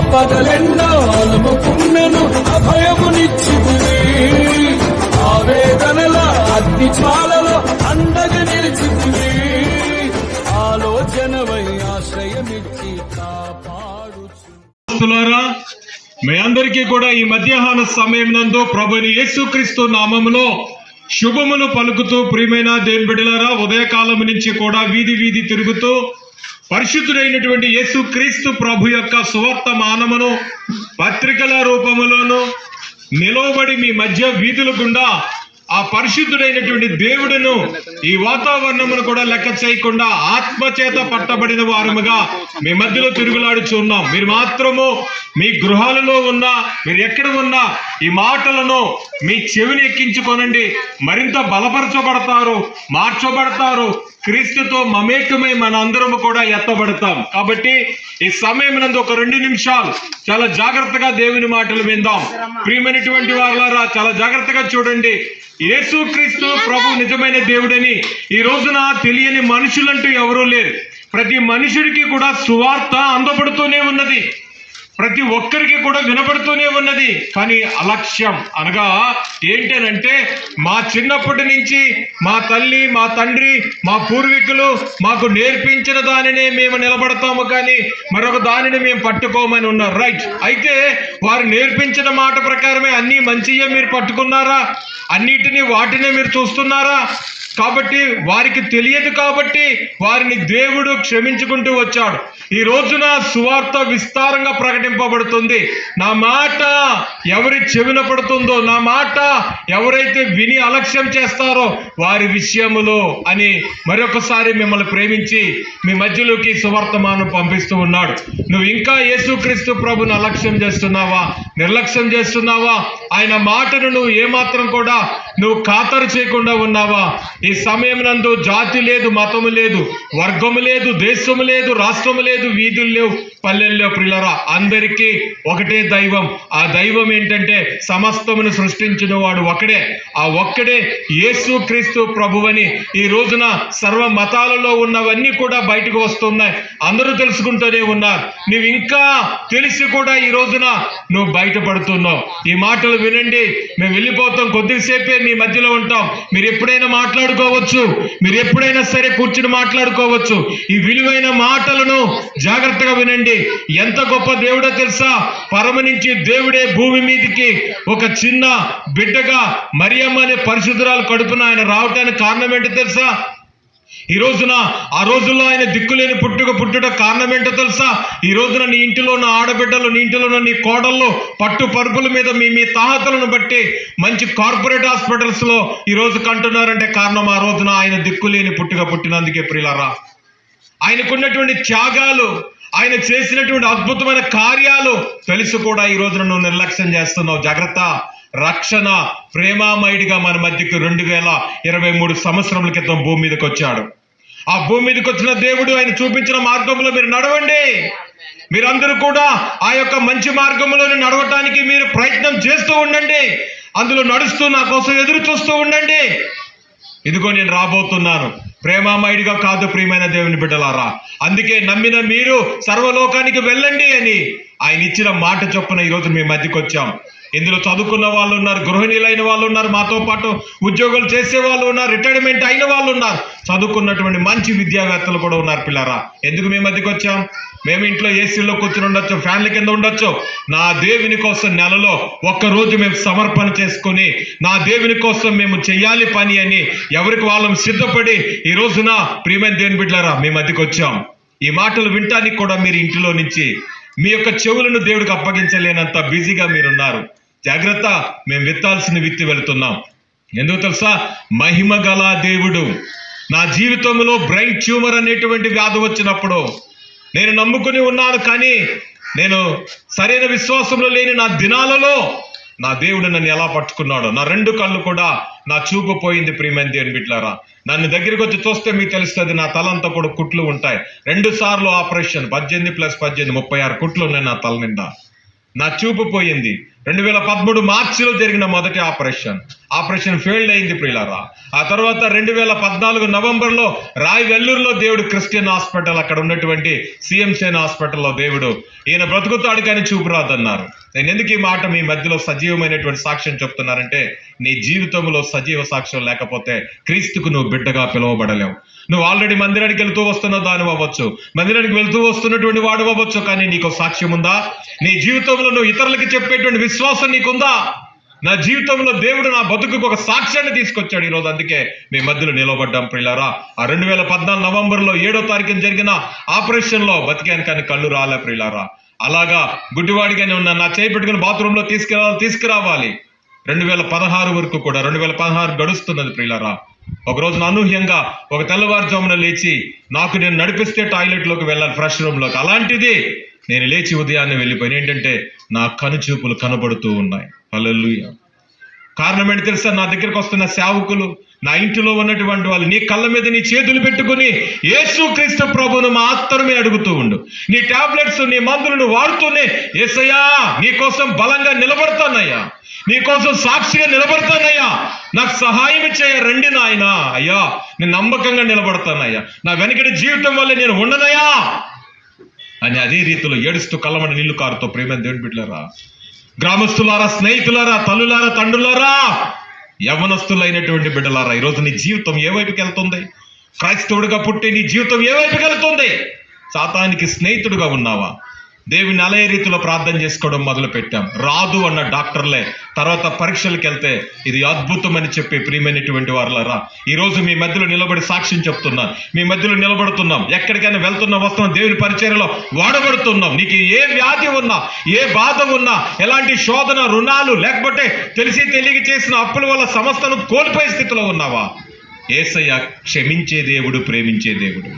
ఆపదలెన్నో అలుముకున్నను అభయమునిచ్చితివి ఆవేదనల అగ్ని జ్వాలలో అండగా నిలిచితివి ఆలోచనవై ఆశ్రయమిచ్చి మీ అందరికీ కూడా ఈ మధ్యాహ్న సమయం నందు ప్రభుని యేసుక్రీస్తు నామములో శుభములు పలుకుతూ ప్రియమైన దేవుని బిడలరా ఉదయకాలం నుంచి కూడా వీధి వీధి తిరుగుతూ పరిశుద్ధుడైనటువంటి యేసు క్రీస్తు ప్రభు యొక్క సువార్త మానమును పత్రికల రూపములోను నిలవబడి మీ మధ్య వీధుల గుండా ఆ పరిశుద్ధుడైనటువంటి దేవుడును ఈ వాతావరణమును కూడా లెక్క చేయకుండా ఆత్మ చేత పట్టబడిన వారముగా మీ మధ్యలో తిరుగులాడుచున్నాం మీరు మాత్రము మీ గృహాలలో ఉన్నా మీరు ఎక్కడ ఉన్నా ఈ మాటలను మీ చెవిని ఎక్కించుకొనండి. మరింత బలపరచబడతారు మార్చబడతారు క్రీస్తుతో మమేకమై మన అందరము కూడా ఎత్తబడతాం. కాబట్టి ఈ సమయం నందు ఒక రెండు నిమిషాలు చాలా జాగ్రత్తగా దేవుని మాటలు విందాం. ప్రియమైనటువంటి వారులారా చాలా జాగ్రత్తగా చూడండి. యేసుక్రీస్తు ప్రభు నిజమైన దేవుడని ఈ రోజున తెలియని మనుషులంటూ ఎవరూ లేరు. ప్రతి మనుషుడికి కూడా సువార్త అందబడుతూనే ఉన్నది. ప్రతి ఒక్కరికి కూడా వినపడుతూనే ఉన్నది. కానీ అలక్ష్యం అనగా ఏంటనంటే మా చిన్నప్పటి నుంచి మా తల్లి మా తండ్రి మా పూర్వీకులు మాకు నేర్పించిన దానినే మేము నిలబడతాము కానీ మరొక దానిని మేము పట్టుకోమని ఉన్నారు. రైట్. అయితే వారు నేర్పించిన మాట ప్రకారమే అన్నీ మంచియే మీరు పట్టుకున్నారా? అన్నిటినీ వాటినే మీరు చూస్తున్నారా? కాబట్టి వారికి తెలియదు కాబట్టి వారిని దేవుడు క్షమించుకుంటూ వచ్చాడు. ఈ రోజున సువార్త విస్తారంగా ప్రకటింపబడుతుంది. నా మాట ఎవరి చెవిన పడుతుందో నా మాట ఎవరైతే విని అలక్ష్యం చేస్తారో వారి విషయములో అని మరొకసారి మిమ్మల్ని ప్రేమించి మీ మధ్యలోకి సువార్తమానం పంపిస్తూ ఉన్నాడు. నువ్వు ఇంకా యేసుక్రీస్తు ప్రభుని అలక్ష్యం చేస్తున్నావా? నిర్లక్ష్యం చేస్తున్నావా? ఆయన మాటను నువ్వు ఏమాత్రం కూడా నువ్వు ఖాతరు చేయకుండా ఉన్నావా? ఈ సమయం నందు జాతి లేదు మతము లేదు వర్గము లేదు దేశము లేదు రాష్ట్రము లేదు వీధులు లేవు. పల్లెల్లో ప్రిలరా అందరికీ ఒకటే దైవం. ఆ దైవం ఏంటంటే సమస్తమును సృష్టించిన వాడు ఒకడే ఆ ఒక్కడే యేసు క్రీస్తు ప్రభువని. ఈ రోజున సర్వ మతాలలో ఉన్నవన్నీ కూడా బయటకు వస్తున్నాయి. అందరూ తెలుసుకుంటూనే ఉన్నారు. నువ్వు ఇంకా తెలిసి కూడా ఈ రోజున నువ్వు బయటపడుతున్నావు. ఈ మాటలు వినండి. మేము వెళ్ళిపోతాం. కొద్దిసేపే మీ మధ్యలో ఉంటాం. మీరు ఎప్పుడైనా మాట్లాడుకోవచ్చు. మీరు ఎప్పుడైనా సరే కూర్చుని మాట్లాడుకోవచ్చు. ఈ విలువైన మాటలను జాగ్రత్తగా వినండి. ఎంత గొప్ప దేవుడో తెలుసా? పరమ నుంచి దేవుడే భూమి మీదకి ఒక చిన్న బిడ్డగా మరియమ్మ అనే పరిశుద్ధురాలు కడుపున ఆయన రావటానికి కారణం ఏంటో తెలుసా? ఈ రోజున ఆ రోజుల్లో ఆయన దిక్కులేని పుట్టుక పుట్టుట కారణం ఏంటో తెలుసా? ఈ రోజున నీ ఇంటిలో ఉన్న ఆడబిడ్డలు నీ ఇంటిలో ఉన్న నీ కోడళ్ళు పట్టు పరుపుల మీద మీ మీ తాహతలను బట్టి మంచి కార్పొరేట్ హాస్పిటల్స్లో ఈ రోజు కంటున్నారంటే కారణం ఆ రోజున ఆయన దిక్కులేని పుట్టుక పుట్టినందుకే ప్రియులరా. ఆయనకున్నటువంటి త్యాగాలు ఆయన చేసినటువంటి అద్భుతమైన కార్యాలు తెలుసు కూడా ఈ రోజున నువ్వు నిర్లక్ష్యం చేస్తున్నావు. జాగ్రత్త. రక్షణ ప్రేమామయుడిగా మన మధ్యకు రెండు వేల ఇరవై మూడు సంవత్సరముల క్రితం భూమి మీదకి వచ్చాడు. ఆ భూమి మీదకి వచ్చిన దేవుడు ఆయన చూపించిన మార్గంలో మీరు నడవండి. మీరందరూ కూడా ఆ యొక్క మంచి మార్గంలోనే నడవటానికి మీరు ప్రయత్నం చేస్తూ ఉండండి. అందులో నడుస్తూ నా కోసం ఎదురు చూస్తూ ఉండండి. ఇదిగో నేను రాబోతున్నాను. ప్రేమామయుడిగా కాదు ప్రియమైన దేవుని బిడ్డలారా. అందుకే నమ్మిన మీరు సర్వలోకానికి వెళ్ళండి అని ఆయన ఇచ్చిన మాట చొప్పున ఈరోజు మీ మధ్యకి వచ్చాం. ఇందులో చదువుకున్న వాళ్ళు ఉన్నారు గృహిణీలైన వాళ్ళు ఉన్నారు మాతో పాటు ఉద్యోగాలు చేసే వాళ్ళు ఉన్నారు రిటైర్మెంట్ అయిన వాళ్ళు ఉన్నారు. చదువుకున్నటువంటి మంచి విద్యావేత్తలు కూడా ఉన్నారు పిల్లరా. ఎందుకు మీ మధ్యకి వచ్చాం? మేము ఇంట్లో ఏసీలో కూర్చుని ఉండొచ్చు ఫ్యాన్ల కింద ఉండొచ్చు. నా దేవుని కోసం నెలలో ఒక్క రోజు మేము సమర్పణ చేసుకొని నా దేవుని కోసం మేము చెయ్యాలి పని అని ఎవరికి వాళ్ళం సిద్ధపడి ఈ రోజున ప్రియమైన దేవుని బిడ్డారా మేము మధ్యకి వచ్చాం. ఈ మాటలు వింటానికి కూడా మీరు ఇంటిలో నుంచి మీ యొక్క చెవులను దేవుడికి అప్పగించలేనంత బిజీగా మీరున్నారు. జాగ్రత్త మేము విత్తాల్సిన విత్తి వెళుతున్నాం. ఎందుకు తెలుసా? మహిమ గల దేవుడు. నా జీవితంలో బ్రెయిన్ ట్యూమర్ అనేటువంటి వ్యాధి వచ్చినప్పుడు నేను నమ్ముకుని ఉన్నాను కానీ నేను సరైన విశ్వాసంలో లేని నా దినాలలో నా దేవుడు నన్ను ఎలా పట్టుకున్నాడు నా రెండు కళ్ళు కూడా నా చూపు పోయింది ప్రియమైన దేవుని బిడ్లారా నన్ను దగ్గరికి వచ్చి చూస్తే మీకు తెలుస్తుంది నా తలంతా కూడా కుట్లు ఉంటాయి. రెండు సార్లు ఆపరేషన్ పద్దెనిమిది ప్లస్ పద్దెనిమిది ముప్పై ఆరు కుట్లు ఉన్నాయి నా తల నిండా. నా చూపు పోయింది. రెండు వేల పదమూడు మార్చిలో జరిగిన మొదటి ఆపరేషన్. ఆపరేషన్ ఫెయిల్డ్ అయింది ప్రియులారా. ఆ తర్వాత రెండు వేల పద్నాలుగు నవంబర్లో రాయ్ వెల్లూరులో దేవుడు క్రిస్టియన్ హాస్పిటల్ అక్కడ ఉన్నటువంటి సిఎంసేన్ హాస్పిటల్లో దేవుడు ఈయన బ్రతుకుతాడు కానీ చూపురాదన్నారు నేను ఎందుకు ఈ మాట మీ మధ్యలో సజీవమైనటువంటి సాక్ష్యం చెప్తున్నానంటే నీ జీవితంలో సజీవ సాక్ష్యం లేకపోతే క్రీస్తుకు నువ్వు బిడ్డగా పిలువబడలేవు. నువ్వు ఆల్రెడీ మందిరానికి వెళ్తూ వస్తున్న దాని అవ్వచ్చు మందిరానికి వెళ్తూ వస్తున్నటువంటి వాడు అవ్వచ్చు కానీ నీకు సాక్ష్యం ఉందా? నీ జీవితంలో నువ్వు ఇతరులకి చెప్పేటువంటి విశ్వాసం నీకుందా? నా జీవితంలో దేవుడు నా బతుకుకు ఒక సాక్ష్యాన్ని తీసుకొచ్చాడు ఈరోజు. అందుకే మీ మధ్యలో నిలబడ్డాం ప్రియులారా. ఆ రెండు వేల పద్నాలుగు నవంబర్లో ఏడో తారీఖున జరిగిన ఆపరేషన్లో బతికాను కానీ కళ్ళు రాలే ప్రియులారా. అలాగా గుడ్డివాడిగానే ఉన్న నా చేయి పెట్టుకుని బాత్రూంలో తీసుకురావాలి తీసుకురావాలి. రెండు వేల పదహారు వరకు కూడా రెండు వేల పదహారు గడుస్తున్నది ప్రియులారా. ఒక రోజున అనూహ్యంగా ఒక తెల్లవారుజామున లేచి నాకు నేను నడిపిస్తే టాయిలెట్లోకి వెళ్ళాలి ఫ్రెష్ రూమ్లోకి. అలాంటిది నేను లేచి ఉదయాన్నే వెళ్ళిపోయాను. ఏంటంటే నా కనుచూపులు కనబడుతూ ఉన్నాయి. హల్లెలూయా. కారణం ఏంటి తెలుసా? నా దగ్గరకు వస్తున్న సేవకులు నా ఇంటిలో ఉన్నటువంటి వాళ్ళు నీ కళ్ళ మీద నీ చేతులు పెట్టుకుని యేసు క్రీస్తు ప్రభును మాత్రమే అడుగుతూ ఉండు. నీ టాబ్లెట్స్ నీ మందులను వాడుతూనే ఏసయ్యా నీకోసం బలంగా నిలబడతానయ్యా. నీకోసం సాక్షిగా నిలబడతానయ్యా. నాకు సహాయం చేయ రండి నాయన. అయ్యా నేను నమ్మకంగా నిలబడతానయ్యా. నా వెనకటి జీవితం వల్ల నేను ఉండనయ్యా. అని అదే రీతిలో ఏడుస్తూ కళ్ళమడి నీళ్ళు కారుతో ప్రేమ దేవుని బిడ్డలారా. గ్రామస్తులారా స్నేహితులారా తల్లులారా తండ్రులారా యవనస్తులైనటువంటి బిడ్డలారా ఈరోజు నీ జీవితం ఏ వైపుకి వెళ్తుంది? క్రైస్తవుడిగా పుట్టి నీ జీవితం ఏ వైపుకి వెళ్తుంది? సాతానికి స్నేహితుడుగా ఉన్నావా? దేవుని అలయ రీతిలో ప్రార్థన చేసుకోవడం మొదలు పెట్టాం రాదు అన్న డాక్టర్లే తర్వాత పరీక్షలకు వెళ్తే ఇది అద్భుతం అని చెప్పి ప్రియమైనటువంటి వారులరా ఈరోజు మీ మధ్యలో నిలబడి సాక్ష్యం చెప్తున్నాను మీ మధ్యలో నిలబడుతున్నాం. ఎక్కడికైనా వెళ్తున్నాం వస్తున్నాం దేవుని పరిచర్యలో వాడబడుతున్నాం. నీకు ఏ వ్యాధి ఉన్నా ఏ బాధ ఉన్నా ఎలాంటి శోధన రుణాలు లేకపోతే తెలిసి తెలియక చేసిన అప్పుల వల్ల సంస్థను కోల్పోయే స్థితిలో ఉన్నావా? ఏసయ్య క్షమించే దేవుడు ప్రేమించే దేవుడు.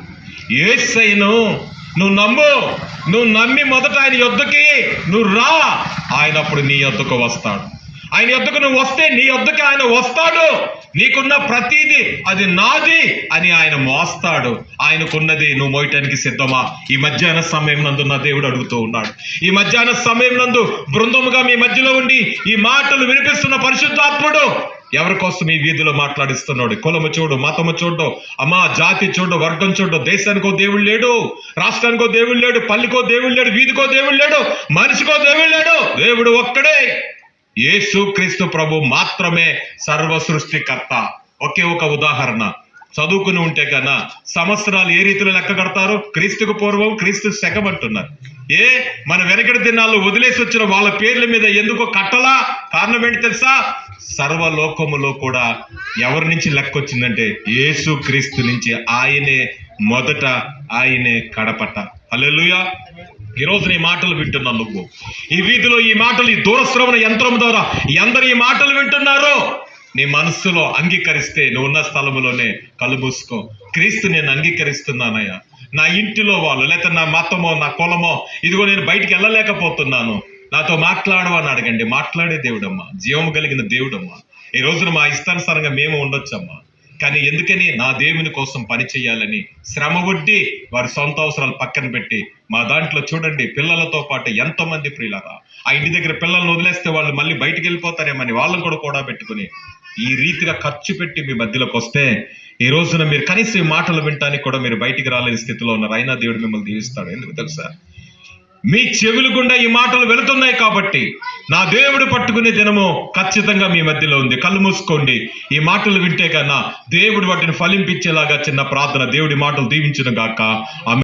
ఏసయ్యను నువ్వు నమ్ము. నువ్వు నమ్మి మొదట ఆయన యొద్దకి నువ్వు రా. ఆయన అప్పుడు నీ యొద్దకు వస్తాడు. ఆయన యొద్దకు నువ్వు వస్తే నీ యొద్దకి ఆయన వస్తాడు. నీకున్న ప్రతీది అది నాది అని ఆయన మోస్తాడు. ఆయనకున్నది నువ్వు మోయటానికి సిద్ధమా? ఈ మధ్యాహ్న సమయం నందు నా దేవుడు అడుగుతూ ఉన్నాడు. ఈ మధ్యాహ్న సమయం నందు బృందముగా మీ మధ్యలో ఉండి ఈ మాటలు వినిపిస్తున్న పరిశుద్ధాత్ముడు ఎవరికోసం ఈ వీధిలో మాట్లాడిస్తున్నాడు? కులము చూడు మతము చూడు అమ్మా జాతి చూడు వర్గం చూడు దేశానికో దేవుడు లేడు రాష్ట్రానికో దేవుడు లేడు పల్లికో దేవుడు లేడు వీధికో దేవుడు లేడు మనిషికో దేవుడు లేడు. దేవుడు ఒక్కడే. యేసు క్రీస్తు ప్రభు మాత్రమే సర్వ సృష్టికర్త. ఒకే ఒక ఉదాహరణ. చదువుకుని ఉంటే కన్నా సంవత్సరాలు ఏ రీతిలో లెక్క కడతారు క్రీస్తుకు పూర్వం క్రీస్తు శకం అంటున్నారు. ఏ? మన వెనకటి దినాల్లో వదిలేసి వచ్చిన వాళ్ళ పేర్ల మీద ఎందుకో కట్టలా? కారణం ఏంటి తెలుసా? సర్వలోకములో కూడా ఎవరి నుంచి లెక్క వచ్చిందంటే యేసు క్రీస్తు నుంచి ఆయనే మొదట ఆయనే కడపట. అల్లెలుయా ఈ నీ మాటలు వింటున్నా నువ్వు. ఈ వీధిలో ఈ మాటలు ఈ దూరశ్రవణ యంత్రం ద్వారా ఎందరు ఈ మాటలు వింటున్నారో నీ మనస్సులో అంగీకరిస్తే నువ్వు ఉన్న స్థలములోనే కళ్ళు మూసుకో. క్రీస్తు నేను అంగీకరిస్తున్నానయ్యా. నా ఇంటిలో వాళ్ళు లేకపోతే నా మతమో నా కులమో ఇదిగో నేను బయటికి వెళ్ళలేకపోతున్నాను. నాతో మాట్లాడవని అడగండి. మాట్లాడే దేవుడమ్మా. జీవం కలిగిన దేవుడమ్మా. ఈ రోజున మా ఇష్టానుసారంగా మేము ఉండొచ్చమ్మా. కానీ ఎందుకని నా దేవుని కోసం పని చేయాలని శ్రమ ఒడ్డి వారి సొంత అవసరాలు పక్కన పెట్టి మా దాంట్లో చూడండి పిల్లలతో పాటు ఎంతో మంది ప్రియులరా. ఆ ఇంటి దగ్గర పిల్లల్ని వదిలేస్తే వాళ్ళు మళ్ళీ బయటికి వెళ్ళిపోతారేమని వాళ్ళని కూడా కూడా పెట్టుకుని ఈ రీతిగా ఖర్చు పెట్టి మీ మధ్యలోకి వస్తే ఈ రోజున మీరు కనీసం ఈ మాటలు వినటానికి కూడా మీరు బయటికి రాలేని స్థితిలో ఉన్నారు అయినా దేవుడు మిమ్మల్ని దీవిస్తాడు. ఎందుకు తెలుసా? మీ చెవులు గుండా ఈ మాటలు వెళుతున్నాయి కాబట్టి నా దేవుడు పట్టుకునే దినము ఖచ్చితంగా మీ మధ్యలో ఉంది. కళ్ళు మూసుకోండి. ఈ మాటలు వింటే కన్నా దేవుడు వాటిని ఫలింపించేలాగా చిన్న ప్రార్థన దేవుడి మాటలు దీవించిన గాక. ఆమె